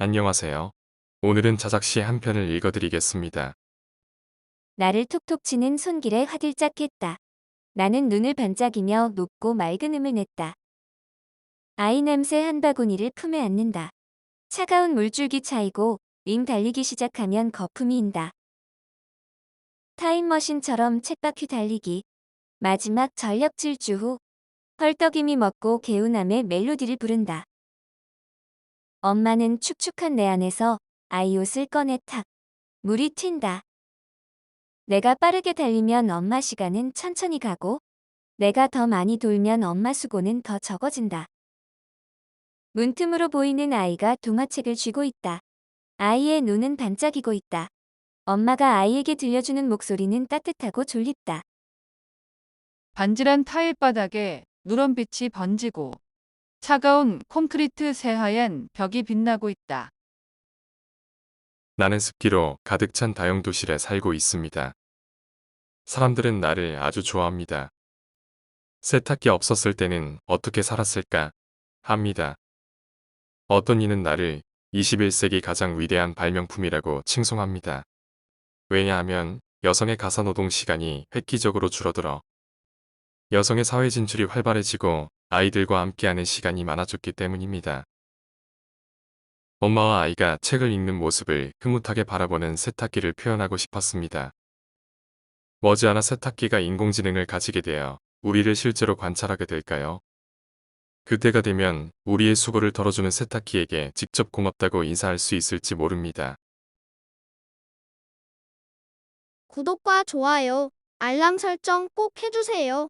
안녕하세요. 오늘은 자작시 한 편을 읽어드리겠습니다. 나를 톡톡 치는 손길에 화들짝했다. 나는 눈을 반짝이며 높고 맑은 음을 냈다. 아이 냄새 한 바구니를 품에 안는다. 차가운 물줄기 차이고 윙 달리기 시작하면 거품이 인다. 타임머신처럼 쳇바퀴 달리기. 마지막 전력 질주 후 헐떡임이 먹고 개운함의 멜로디를 부른다. 엄마는 축축한 내 안에서 아이 옷을 꺼내 탁. 물이 튄다. 내가 빠르게 달리면 엄마 시간은 천천히 가고 내가 더 많이 돌면 엄마 수고는 더 적어진다. 문틈으로 보이는 아이가 동화책을 쥐고 있다. 아이의 눈은 반짝이고 있다. 엄마가 아이에게 들려주는 목소리는 따뜻하고 졸립다. 반질한 타일 바닥에 누런 빛이 번지고 차가운 콘크리트 새하얀 벽이 빛나고 있다. 나는 습기로 가득 찬 다용 도실에 살고 있습니다. 사람들은 나를 아주 좋아합니다. 세탁기 없었을 때는 어떻게 살았을까 합니다. 어떤 이는 나를 21세기 가장 위대한 발명품이라고 칭송합니다. 왜냐하면 여성의 가사노동 시간이 획기적으로 줄어들어 여성의 사회 진출이 활발해지고 아이들과 함께하는 시간이 많아졌기 때문입니다. 엄마와 아이가 책을 읽는 모습을 흐뭇하게 바라보는 세탁기를 표현하고 싶었습니다. 머지않아 세탁기가 인공지능을 가지게 되어 우리를 실제로 관찰하게 될까요? 그때가 되면 우리의 수고를 덜어주는 세탁기에게 직접 고맙다고 인사할 수 있을지 모릅니다. 구독과 좋아요, 알람 설정 꼭 해주세요.